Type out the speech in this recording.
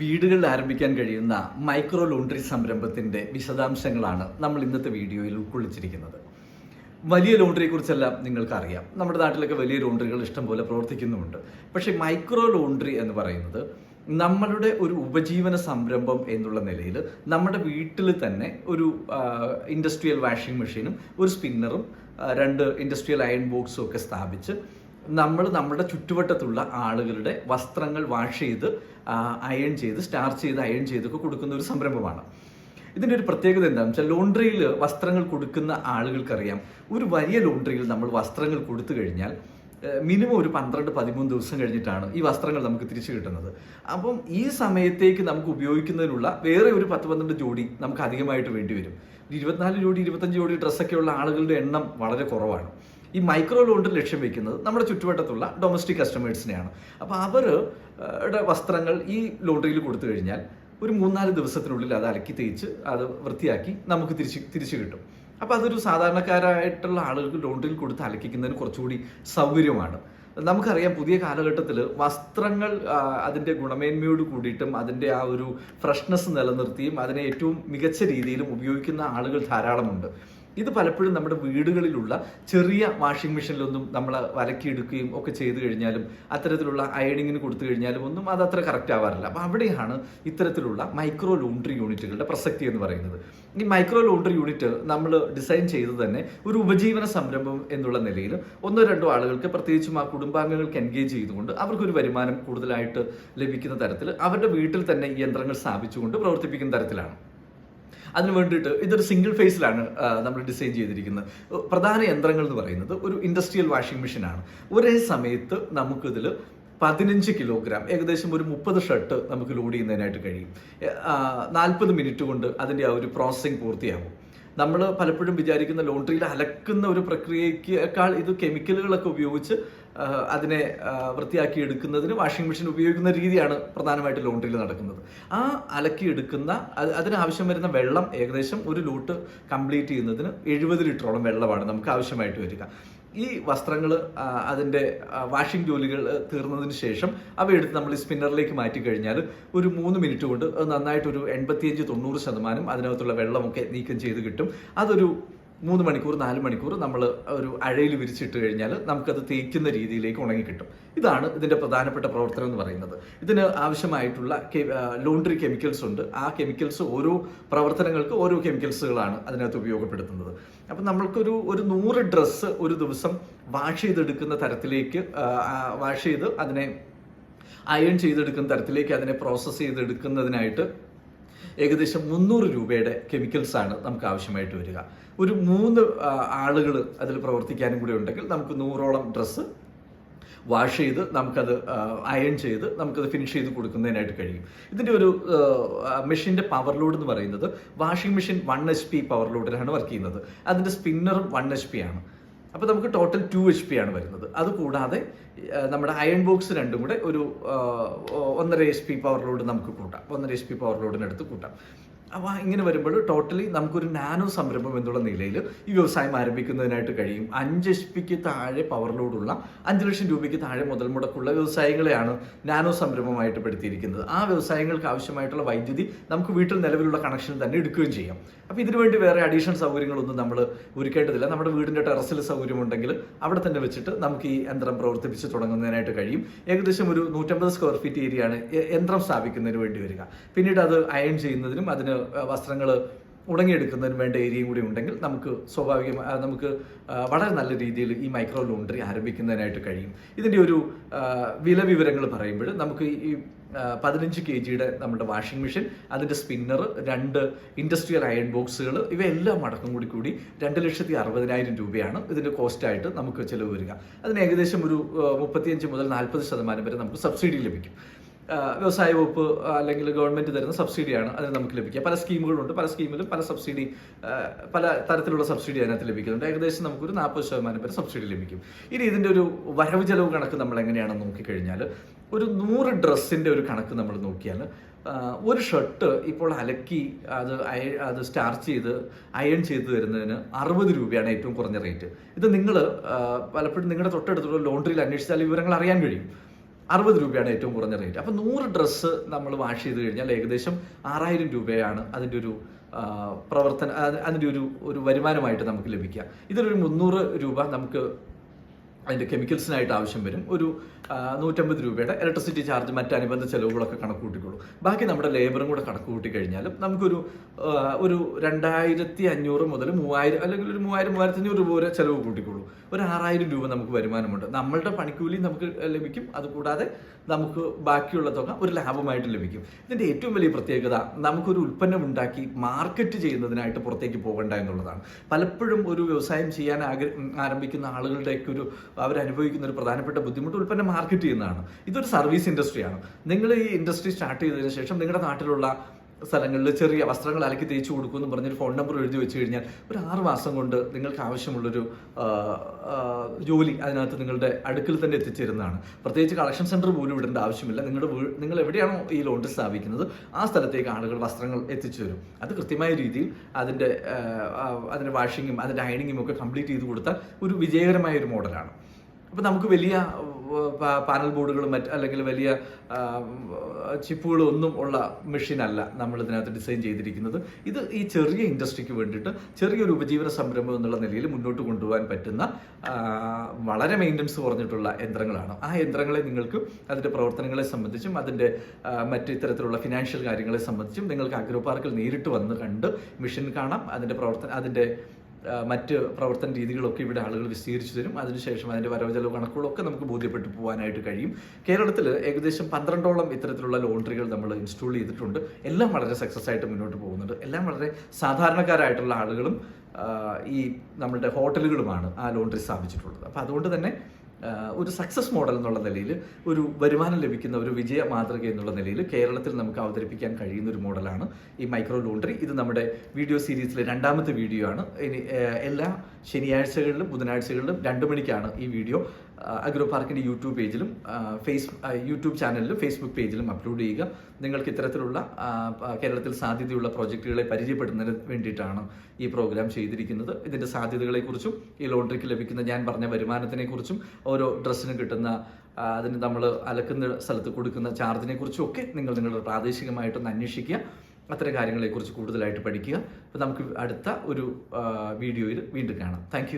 വീടുകളിൽ ആരംഭിക്കാൻ കഴിയുന്ന മൈക്രോ ലോണ്ടറി സംരംഭത്തിന്റെ വിശദാംശങ്ങളാണ് നമ്മൾ ഇന്നത്തെ വീഡിയോയിൽ ഉൾക്കൊള്ളിച്ചിരിക്കുന്നത്. വലിയ ലോണ്ടറിയെ കുറിച്ചെല്ലാം നിങ്ങൾക്കറിയാം. നമ്മുടെ നാട്ടിലൊക്കെ വലിയ ലോണ്ടറികൾ ഇഷ്ടംപോലെ പ്രവർത്തിക്കുന്നുമുണ്ട്. പക്ഷേ മൈക്രോ ലോണ്ടറി എന്ന് പറയുന്നത് നമ്മളുടെ ഒരു ഉപജീവന സംരംഭം എന്നുള്ള നിലയിൽ നമ്മുടെ വീട്ടിൽ തന്നെ ഒരു ഇൻഡസ്ട്രിയൽ വാഷിംഗ് മെഷീനും ഒരു സ്പിന്നറും രണ്ട് ഇൻഡസ്ട്രിയൽ അയൺ ബോക്സും ഒക്കെ സ്ഥാപിച്ച് നമ്മൾ നമ്മുടെ ചുറ്റുവട്ടത്തുള്ള ആളുകളുടെ വസ്ത്രങ്ങൾ വാഷ് ചെയ്ത് അയൺ ചെയ്ത് സ്റ്റാർച്ച് ചെയ്ത് അയൺ ചെയ്തൊക്കെ കൊടുക്കുന്ന ഒരു സംരംഭമാണ്. ഇതിന്റെ ഒരു പ്രത്യേകത എന്താണെന്ന് വെച്ചാൽ ലോണ്ടറിയിൽ വസ്ത്രങ്ങൾ കൊടുക്കുന്ന ആളുകൾക്കറിയാം. ഒരു വലിയ ലോണ്ടറിയിൽ നമ്മൾ വസ്ത്രങ്ങൾ കൊടുത്തു കഴിഞ്ഞാൽ മിനിമം ഒരു പന്ത്രണ്ട് പതിമൂന്ന് ദിവസം കഴിഞ്ഞിട്ടാണ് ഈ വസ്ത്രങ്ങൾ നമുക്ക് തിരിച്ചു കിട്ടുന്നത്. അപ്പം ഈ സമയത്തേക്ക് നമുക്ക് ഉപയോഗിക്കുന്നതിനുള്ള വേറെ ഒരു പത്ത് പന്ത്രണ്ട് ജോഡി നമുക്ക് അധികമായിട്ട് വേണ്ടി വരും. ഇരുപത്തിനാല് ജോഡി ഇരുപത്തഞ്ച് ജോഡി ഡ്രസ്സൊക്കെ ഉള്ള ആളുകളുടെ എണ്ണം വളരെ കുറവാണ്. ഈ മൈക്രോ ലോണ്ടറി ലക്ഷ്യം വെക്കുന്നത് നമ്മുടെ ചുറ്റുവട്ടത്തുള്ള ഡൊമസ്റ്റിക് കസ്റ്റമേഴ്സിനെയാണ് അപ്പോൾ അവർ വസ്ത്രങ്ങൾ ഈ ലോണ്ടറിയിൽ കൊടുത്തു കഴിഞ്ഞാൽ ഒരു മൂന്നാൽ ദിവസത്തിനുള്ളിൽ അത് അലക്കി തേച്ച് അത് വൃത്തിയാക്കി നമുക്ക് തിരിച്ച് തിരിച്ചു കിട്ടും. അപ്പോൾ അതൊരു സാധാരണക്കാരായിട്ടുള്ള ആളുകൾക്ക് ലോണ്ടറിയിൽ കൊടുത്ത് അലക്കിക്കുന്നതിന് കുറച്ചുകൂടി സൗകര്യമാണ്. നമുക്കറിയാം പുതിയ കാലഘട്ടത്തിൽ വസ്ത്രങ്ങൾ അതിന്റെ ഗുണമേന്മയോട് കൂടിയിട്ടും അതിന്റെ ആ ഒരു ഫ്രഷ്നെസ് നിലനിർത്തിയും അതിനെ ഏറ്റവും മികച്ച രീതിയിലും ഉപയോഗിക്കുന്ന ആളുകൾ ധാരാളമുണ്ട്. ഇത് പലപ്പോഴും നമ്മുടെ വീടുകളിലുള്ള ചെറിയ വാഷിംഗ് മെഷീനിലൊന്നും നമ്മൾ വലക്കിയെടുക്കുകയും ഒക്കെ ചെയ്തു കഴിഞ്ഞാലും അത്തരത്തിലുള്ള അയണിങ്ങിന് കൊടുത്തു കഴിഞ്ഞാലും ഒന്നും അത് അത്ര കറക്റ്റ് ആവാറില്ല. അപ്പോൾ അവിടെയാണ് ഇത്തരത്തിലുള്ള മൈക്രോ ലോണ്ടറി യൂണിറ്റുകളുടെ പ്രസക്തി എന്ന് പറയുന്നത്. ഈ മൈക്രോ ലോണ്ടറി യൂണിറ്റ് നമ്മൾ ഡിസൈൻ ചെയ്ത് തന്നെ ഒരു ഉപജീവന സംരംഭം എന്നുള്ള നിലയിൽ ഒന്നോ രണ്ടോ ആളുകൾക്ക് പ്രത്യേകിച്ചും ആ കുടുംബാംഗങ്ങൾക്ക് എൻഗേജ് ചെയ്തുകൊണ്ട് അവർക്കൊരു വരുമാനം കൂടുതലായിട്ട് ലഭിക്കുന്ന തരത്തിൽ അവരുടെ വീട്ടിൽ തന്നെ ഈ യന്ത്രങ്ങൾ സ്ഥാപിച്ചുകൊണ്ട് പ്രവർത്തിപ്പിക്കുന്ന തരത്തിലാണ്. അതിന് വേണ്ടിയിട്ട് ഇതൊരു സിംഗിൾ ഫേസിലാണ് നമ്മൾ ഡിസൈൻ ചെയ്തിരിക്കുന്നത്. പ്രധാന യന്ത്രങ്ങൾ എന്ന് പറയുന്നത് ഒരു ഇൻഡസ്ട്രിയൽ വാഷിംഗ് മെഷീനാണ് ഒരേ സമയത്ത് നമുക്കിതിൽ പതിനഞ്ച് കിലോഗ്രാം ഏകദേശം ഒരു മുപ്പത് ഷർട്ട് നമുക്ക് ലോഡ് ചെയ്യുന്നതിനായിട്ട് കഴിയും. നാൽപ്പത് മിനിറ്റ് കൊണ്ട് അതിന്റെ ആ ഒരു പ്രോസസ്സിങ് പൂർത്തിയാകും. നമ്മൾ പലപ്പോഴും വിചാരിക്കുന്ന ലോണ്ടറിയിൽ അലക്കുന്ന ഒരു പ്രക്രിയയേക്കാൾ ഇത് കെമിക്കലുകളൊക്കെ ഉപയോഗിച്ച് അതിനെ വൃത്തിയാക്കി എടുക്കുന്നതിന് വാഷിംഗ് മെഷീൻ ഉപയോഗിക്കുന്ന രീതിയാണ് പ്രധാനമായിട്ട് ലോണ്ടറിയിൽ നടക്കുന്നത്. ആ അലക്കിയെടുക്കുന്ന അതിനാവശ്യം വരുന്ന വെള്ളം ഏകദേശം ഒരു ലൂട്ട് കംപ്ലീറ്റ് ചെയ്യുന്നതിന് എഴുപത് ലിറ്ററോളം വെള്ളമാണ് നമുക്ക് ആവശ്യമായിട്ട് വരിക. ഈ വസ്ത്രങ്ങൾ അതിന്റെ വാഷിംഗ് ജോലികൾ തീർന്നതിന് ശേഷം അവയെടുത്ത് നമ്മൾ ഈ സ്പിന്നറിലേക്ക് മാറ്റി കഴിഞ്ഞാൽ ഒരു മൂന്ന് മിനിറ്റ് കൊണ്ട് നന്നായിട്ടൊരു എൺപത്തിയഞ്ച് തൊണ്ണൂറ് ശതമാനം അതിനകത്തുള്ള വെള്ളമൊക്കെ നീക്കം ചെയ്ത് കിട്ടും. അതൊരു മൂന്ന് മണിക്കൂർ നാല് മണിക്കൂർ നമ്മൾ ഒരു അഴയിൽ വിരിച്ചിട്ട് കഴിഞ്ഞാൽ നമുക്കത് തേക്കുന്ന രീതിയിലേക്ക് ഉണങ്ങി കിട്ടും. ഇതാണ് ഇതിന്റെ പ്രധാനപ്പെട്ട പ്രവർത്തനം എന്ന് പറയുന്നത്. ഇതിന് ആവശ്യമായിട്ടുള്ള ലോണ്ടറി കെമിക്കൽസ് ഉണ്ട്. ആ കെമിക്കൽസ് ഓരോ പ്രവർത്തനങ്ങൾക്ക് ഓരോ കെമിക്കൽസുകളാണ് അതിനകത്ത് ഉപയോഗപ്പെടുത്തുന്നത്. അപ്പം നമ്മൾക്കൊരു ഒരു നൂറ് ഡ്രസ്സ് ഒരു ദിവസം വാഷ് ചെയ്തെടുക്കുന്ന തരത്തിലേക്ക് വാഷ് ചെയ്ത് അതിനെ അയൺ ചെയ്തെടുക്കുന്ന തരത്തിലേക്ക് അതിനെ പ്രോസസ്സ് ചെയ്തെടുക്കുന്നതിനായിട്ട് ഏകദേശം മുന്നൂറ് രൂപയുടെ കെമിക്കൽസ് ആണ് നമുക്ക് ആവശ്യമായിട്ട് വരിക. ഒരു മൂന്ന് ആളുകൾ അതിൽ പ്രവർത്തിക്കാനും കൂടി ഉണ്ടെങ്കിൽ നമുക്ക് നൂറോളം ഡ്രസ്സ് വാഷ് ചെയ്ത് നമുക്കത് അയൺ ചെയ്ത് നമുക്കത് ഫിനിഷ് ചെയ്ത് കൊടുക്കുന്നതിനായിട്ട് കഴിയും. ഇതിന്റെ ഒരു മെഷീന്റെ പവർ ലോഡ് എന്ന് പറയുന്നത് washing machine one H P power ലോഡിലാണ് work ചെയ്യുന്നത്. അതിന്റെ സ്പിന്നറും വൺ എച്ച് പി ആണ്. അപ്പോൾ നമുക്ക് ടോട്ടൽ ടു എച്ച് പി ആണ് വരുന്നത്. അതുകൂടാതെ നമ്മുടെ അയൺ ബോക്സ് രണ്ടും കൂടെ ഒരു ഒന്നര എച്ച് പി പവർ ലോഡ് നമുക്ക് കൂട്ടാം. ഒന്നര എച്ച് പി പവർ ലോഡിനടുത്ത് കൂട്ടാം. അപ്പോൾ ഇങ്ങനെ വരുമ്പോൾ ടോട്ടലി നമുക്കൊരു നാനോ സംരംഭം എന്നുള്ള നിലയിൽ ഈ വ്യവസായം ആരംഭിക്കുന്നതിനായിട്ട് കഴിയും. അഞ്ച് എച്ച് പിക്ക് താഴെ പവർ ലോഡുള്ള അഞ്ച് ലക്ഷം രൂപയ്ക്ക് താഴെ മുതൽ മുടക്കുള്ള വ്യവസായങ്ങളെയാണ് നാനോ സംരംഭമായിട്ട് പെടുത്തിയിരിക്കുന്നത്. ആ വ്യവസായങ്ങൾക്ക് ആവശ്യമായിട്ടുള്ള വൈദ്യുതി നമുക്ക് വീട്ടിൽ നിലവിലുള്ള കണക്ഷൻ തന്നെ എടുക്കുകയും ചെയ്യാം. അപ്പോൾ ഇതിനുവേണ്ടി വേറെ അഡീഷണൽ സൗകര്യങ്ങളൊന്നും നമ്മൾ ഒരുക്കേണ്ടതില്ല. നമ്മുടെ വീടിന്റെ ടെറസിൽ സൗകര്യമുണ്ടെങ്കിൽ അവിടെ തന്നെ വെച്ചിട്ട് നമുക്ക് ഈ യന്ത്രം പ്രവർത്തിപ്പിച്ച് തുടങ്ങുന്നതിനായിട്ട് കഴിയും. ഏകദേശം ഒരു നൂറ്റമ്പത് സ്ക്വയർ ഫീറ്റ് ഏരിയയാണ് യന്ത്രം സ്ഥാപിക്കുന്നതിന് വേണ്ടി വരിക. പിന്നീട് അത് അയൺ ചെയ്യുന്നതിനും അതിന് വസ്ത്രങ്ങൾ ഉണങ്ങിയെടുക്കുന്നതിന് വേണ്ട ഏരിയയും കൂടി ഉണ്ടെങ്കിൽ നമുക്ക് സ്വാഭാവികമായി നമുക്ക് വളരെ നല്ല രീതിയിൽ ഈ മൈക്രോ ലോണ്ടറി ആരംഭിക്കുന്നതിനായിട്ട് കഴിയും. ഇതിന്റെ ഒരു വില വിവരങ്ങൾ പറയുമ്പോൾ നമുക്ക് ഈ പതിനഞ്ച് കെ ജിയുടെ നമ്മുടെ വാഷിംഗ് മെഷീൻ അതിന്റെ സ്പിന്നർ രണ്ട് ഇൻഡസ്ട്രിയൽ അയൺ ബോക്സുകൾ ഇവയെല്ലാം അടക്കം കൂടി കൂടി രണ്ട് ലക്ഷത്തി അറുപതിനായിരം രൂപയാണ് ഇതിന്റെ കോസ്റ്റായിട്ട് നമുക്ക് ചിലവ് വരിക. അതിന് ഏകദേശം ഒരു മുപ്പത്തിയഞ്ച് മുതൽ നാൽപ്പത് ശതമാനം വരെ നമുക്ക് സബ്സിഡി ലഭിക്കും. വ്യവസായ വകുപ്പ് അല്ലെങ്കിൽ ഗവൺമെന്റ് തരുന്ന സബ്സിഡിയാണ് അതിന് നമുക്ക് ലഭിക്കുക. പല സ്കീമുകളുണ്ട്. പല സ്കീമിലും പല സബ്സിഡി പല തരത്തിലുള്ള സബ്സിഡി അതിനകത്ത് ലഭിക്കുന്നുണ്ട്. ഏകദേശം നമുക്കൊരു നാൽപ്പത് ശതമാനം വരെ സബ്സിഡി ലഭിക്കും. ഇനി ഇതിന്റെ ഒരു വരവ് ചെലവ് കണക്ക് നമ്മൾ എങ്ങനെയാണെന്ന് നോക്കിക്കഴിഞ്ഞാൽ ഒരു നൂറ് ഡ്രസ്സിന്റെ ഒരു കണക്ക് നമ്മൾ നോക്കിയാൽ ഒരു ഷർട്ട് ഇപ്പോൾ അലക്കി അത് അത് സ്റ്റാർച്ച് ചെയ്ത് അയൺ ചെയ്ത് തരുന്നതിന് അറുപത് രൂപയാണ് ഏറ്റവും കുറഞ്ഞ റേറ്റ് ഇത് നിങ്ങൾ പലപ്പോഴും നിങ്ങളുടെ തൊട്ടടുത്തുള്ള ലോണ്ടറിയിൽ അന്വേഷിച്ചാൽ വിവരങ്ങൾ അറിയാൻ കഴിയും. അറുപത് രൂപയാണ് ഏറ്റവും കുറഞ്ഞ റേറ്റ് അപ്പോൾ നൂറ് ഡ്രസ്സ് നമ്മൾ വാഷ് ചെയ്ത് കഴിഞ്ഞാൽ ഏകദേശം ആറായിരം രൂപയാണ് അതിന്റെ ഒരു പ്രവർത്തന അത് അതിന്റെ ഒരു ഒരു വരുമാനമായിട്ട് നമുക്ക് ലഭിക്കുക. ഇതിലൊരു മുന്നൂറ് രൂപ നമുക്ക് അതിന്റെ കെമിക്കൽസിനായിട്ട് ആവശ്യം വരും. ഒരു നൂറ്റമ്പത് രൂപയുടെ ഇലക്ട്രിസിറ്റി ചാർജ് മറ്റ് അനുബന്ധ ചെലവുകളൊക്കെ കണക്ക് കൂട്ടിക്കോളൂ ബാക്കി നമ്മുടെ ലേബറും കൂടെ കണക്ക് കൂട്ടി കഴിഞ്ഞാലും നമുക്കൊരു ഒരു രണ്ടായിരത്തി അഞ്ഞൂറ് മുതൽ മൂവായിരം അല്ലെങ്കിൽ ഒരു മൂവായിരം മൂവായിരത്തി അഞ്ഞൂറ് രൂപ വരെ ചെലവ് കൂട്ടിക്കോളൂ ഒരു ആറായിരം രൂപ നമുക്ക് വരുമാനമുണ്ട്. നമ്മളുടെ പണിക്കൂലി നമുക്ക് ലഭിക്കും. അതുകൂടാതെ നമുക്ക് ബാക്കിയുള്ള തുക ഒരു ലാഭമായിട്ട് ലഭിക്കും. ഇതിന്റെ ഏറ്റവും വലിയ പ്രത്യേകത നമുക്കൊരു ഉൽപ്പന്നം ഉണ്ടാക്കി മാർക്കറ്റ് ചെയ്യുന്നതിനായിട്ട് പുറത്തേക്ക് പോകണ്ട എന്നുള്ളതാണ്. പലപ്പോഴും ഒരു വ്യവസായം ചെയ്യാൻ ആഗ്ര ആരംഭിക്കുന്ന ആളുകളുടെയൊക്കെ ഒരു അവരനുഭവിക്കുന്ന ഒരു പ്രധാനപ്പെട്ട ബുദ്ധിമുട്ട് ഉൽപ്പന്നം മാർക്കറ്റ് ചെയ്യുന്നതാണ്. ഇതൊരു സർവീസ് ഇൻഡസ്ട്രിയാണ്. നിങ്ങൾ ഈ ഇൻഡസ്ട്രി സ്റ്റാർട്ട് ചെയ്തതിന് ശേഷം നിങ്ങളുടെ നാട്ടിലുള്ള സ്ഥലങ്ങളിൽ ചെറിയ വസ്ത്രങ്ങൾ അലക്കി തേച്ച് കൊടുക്കുമെന്ന് പറഞ്ഞൊരു ഫോൺ നമ്പർ എഴുതി വെച്ച് കഴിഞ്ഞാൽ ഒരു ആറ് മാസം കൊണ്ട് നിങ്ങൾക്ക് ആവശ്യമുള്ളൊരു ജോലി അതിനകത്ത് നിങ്ങളുടെ അടുക്കിൽ തന്നെ എത്തിച്ചേരുന്നതാണ്. പ്രത്യേകിച്ച് കളക്ഷൻ സെന്റർ പോലും ഇടേണ്ട ആവശ്യമില്ല. നിങ്ങളുടെ നിങ്ങൾ എവിടെയാണോ ഈ ലോണ്ടറി സ്ഥാപിക്കുന്നത് ആ സ്ഥലത്തേക്ക് ആളുകൾ വസ്ത്രങ്ങൾ എത്തിച്ചു തരും. അത് കൃത്യമായ രീതിയിൽ അതിന്റെ അതിന്റെ വാഷിങ്ങും അതിന്റെ അയണിങ്ങും ഒക്കെ കംപ്ലീറ്റ് ചെയ്ത് കൊടുത്താൽ ഒരു വിജയകരമായ ഒരു മോഡലാണ് അപ്പോൾ നമുക്ക് വലിയ പാനൽ ബോർഡുകളും മറ്റ് അല്ലെങ്കിൽ വലിയ ചിപ്പുകളും ഒന്നും ഉള്ള മെഷീനല്ല നമ്മൾ ഇതിനകത്ത് ഡിസൈൻ ചെയ്തിരിക്കുന്നത്. ഇത് ഈ ചെറിയ ഇൻഡസ്ട്രിക്ക് വേണ്ടിയിട്ട് ചെറിയൊരു ഉപജീവന സംരംഭം എന്നുള്ള നിലയിൽ മുന്നോട്ട് കൊണ്ടുപോകാൻ പറ്റുന്ന വളരെ മെയിന്റനൻസ് കുറഞ്ഞിട്ടുള്ള യന്ത്രങ്ങളാണ്. ആ യന്ത്രങ്ങളെ നിങ്ങൾക്ക് അതിന്റെ പ്രവർത്തനങ്ങളെ സംബന്ധിച്ചും അതിന്റെ മറ്റു ഇത്തരത്തിലുള്ള ഫിനാൻഷ്യൽ കാര്യങ്ങളെ സംബന്ധിച്ചും നിങ്ങൾക്ക് അഗ്രോ പാർക്കിൽ നേരിട്ട് വന്ന് കണ്ട് മെഷീൻ കാണാം. അതിന്റെ പ്രവർത്തന അതിന്റെ മറ്റ് പ്രവർത്തന രീതികളൊക്കെ ഇവിടെ ആളുകൾ വിശദീകരിച്ചു തരും. അതിനുശേഷം അതിന്റെ വരവ് ചെലവ് കണക്കുകളൊക്കെ നമുക്ക് ബോധ്യപ്പെട്ടു പോകാനായിട്ട് കഴിയും. കേരളത്തിൽ ഏകദേശം പന്ത്രണ്ടോളം ഇത്തരത്തിലുള്ള ലോണ്ടറികൾ നമ്മൾ ഇൻസ്റ്റാൾ ചെയ്തിട്ടുണ്ട്. എല്ലാം വളരെ സക്സസ് ആയിട്ട് മുന്നോട്ട് പോകുന്നുണ്ട്. എല്ലാം വളരെ സാധാരണക്കാരായിട്ടുള്ള ആളുകളും ഈ നമ്മളുടെ ഹോട്ടലുകളുമാണ് ആ ലോണ്ടറി സ്ഥാപിച്ചിട്ടുള്ളത്. അപ്പോൾ അതുകൊണ്ട് തന്നെ ഒരു സക്സസ് മോഡൽ എന്നുള്ള നിലയിൽ ഒരു വരുമാനം ലഭിക്കുന്ന ഒരു വിജയ മാതൃക എന്നുള്ള നിലയിൽ കേരളത്തിൽ നമുക്ക് അവതരിപ്പിക്കാൻ കഴിയുന്ന ഒരു മോഡലാണ് ഈ മൈക്രോ ലോണ്ടറി ഇത് നമ്മുടെ വീഡിയോ സീരീസിലെ രണ്ടാമത്തെ വീഡിയോ ആണ്. ഇനി എല്ലാ ശനിയാഴ്ചകളിലും ബുധനാഴ്ചകളിലും രണ്ട് മണിക്കാണ് ഈ വീഡിയോ അഗ്രോ പാർക്കിന്റെ യൂട്യൂബ് പേജിലും ഫേസ് യൂട്യൂബ് ചാനലിലും ഫേസ്ബുക്ക് പേജിലും അപ്ലോഡ് ചെയ്യുക. നിങ്ങൾക്ക് ഇത്തരത്തിലുള്ള കേരളത്തിൽ സാധ്യതയുള്ള പ്രോജക്റ്റുകളെ പരിചയപ്പെടുന്നതിന് വേണ്ടിയിട്ടാണ് ഈ പ്രോഗ്രാം ചെയ്തിരിക്കുന്നത്. ഇതിന്റെ സാധ്യതകളെക്കുറിച്ചും ഈ ലോണ്ടറിക്ക് ലഭിക്കുന്ന ഞാൻ പറഞ്ഞ വരുമാനത്തിനെക്കുറിച്ചും ഓരോ ഡ്രസ്സിന് കിട്ടുന്ന അതിന് നമ്മൾ അലക്കുന്ന സ്ഥലത്ത് കൊടുക്കുന്ന ചാർജിനെ കുറിച്ചും ഒക്കെ നിങ്ങൾ നിങ്ങളുടെ പ്രാദേശികമായിട്ടൊന്ന് അന്വേഷിക്കുക. അത്തരം കാര്യങ്ങളെക്കുറിച്ച് കൂടുതലായിട്ട് പഠിക്കുക. അപ്പോൾ നമുക്ക് അടുത്ത ഒരു വീഡിയോയിൽ വീണ്ടും കാണാം. താങ്ക്